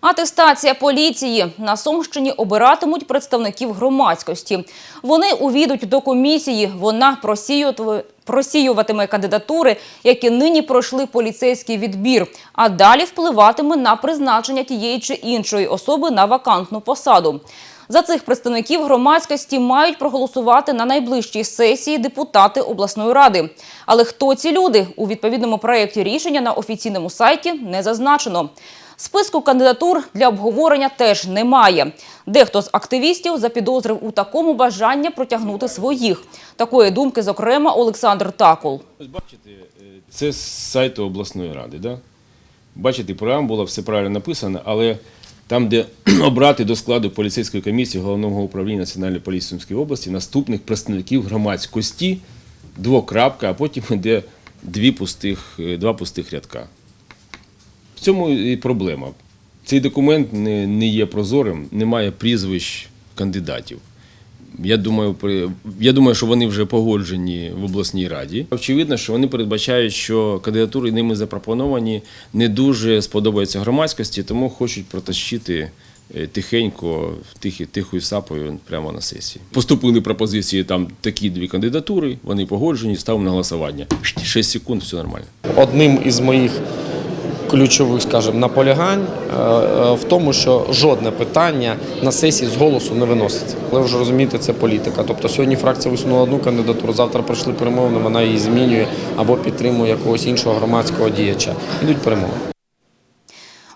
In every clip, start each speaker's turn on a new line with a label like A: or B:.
A: Атестація поліції на Сумщині обиратимуть представників громадськості. Вони увійдуть до комісії. Вона просіюватиме- кандидатури, які нині пройшли поліцейський відбір, а далі впливатиме на призначення тієї чи іншої особи на вакантну посаду. За цих представників громадськості мають проголосувати на найближчій сесії депутати обласної ради. Але хто ці люди у відповідному проєкті рішення на офіційному сайті не зазначено. Списку кандидатур для обговорення теж немає. Дехто з активістів запідозрив у такому бажання протягнути своїх. Такої думки, зокрема, Олександр Такул.
B: Ось бачите, е, це з сайту обласної ради, да? Бачите, преамбула, все правильно написано, але там, де обрати до складу поліцейської комісії Головного управління Національної поліції Сумської області наступних представників громадськості, двокрапка, а потім йде дві пустих, е, два пустих рядка. В цьому і проблема. Цей документ не, є прозорим, немає прізвищ кандидатів. Я думаю, я думаю, що вони вже погоджені в обласній раді. Очевидно, що вони передбачають, що кандидатури ними запропоновані не дуже сподобаються громадськості, тому хочуть протащити е, тихенько, тихі, тихою сапою прямо на сесії. Поступили пропозиції там такі дві кандидатури, вони погоджені, ставимо на голосування. 6 секунд, все нормально.
C: одним із моїх ключових, скажімо, наполягань е, е, в тому, що жодне питання на сесії з голосу не виноситься. Але вже розумієте, це політика. Тобто сьогодні фракція висунула одну кандидатуру, завтра пройшли перемовини, вона її змінює або підтримує якогось іншого громадського діяча. Ідуть перемови.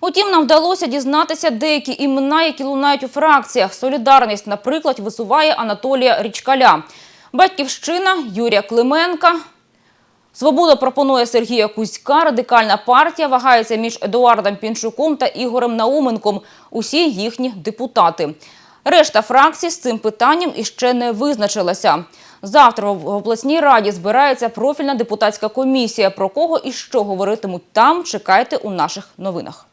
A: Утім, нам вдалося дізнатися деякі імена, які лунають у фракціях. Солідарність, наприклад, висуває Анатолія Річкаля. Батьківщина Юрія Клименка. Свобода пропонує Сергія Кузька. Радикальна партія вагається між Едуардом Пінчуком та Ігорем Науменком. Усі їхні депутати. Решта фракцій з цим питанням іще не визначилася. Завтра в обласній раді збирається профільна депутатська комісія. Про кого і що говоритимуть там, чекайте у наших новинах.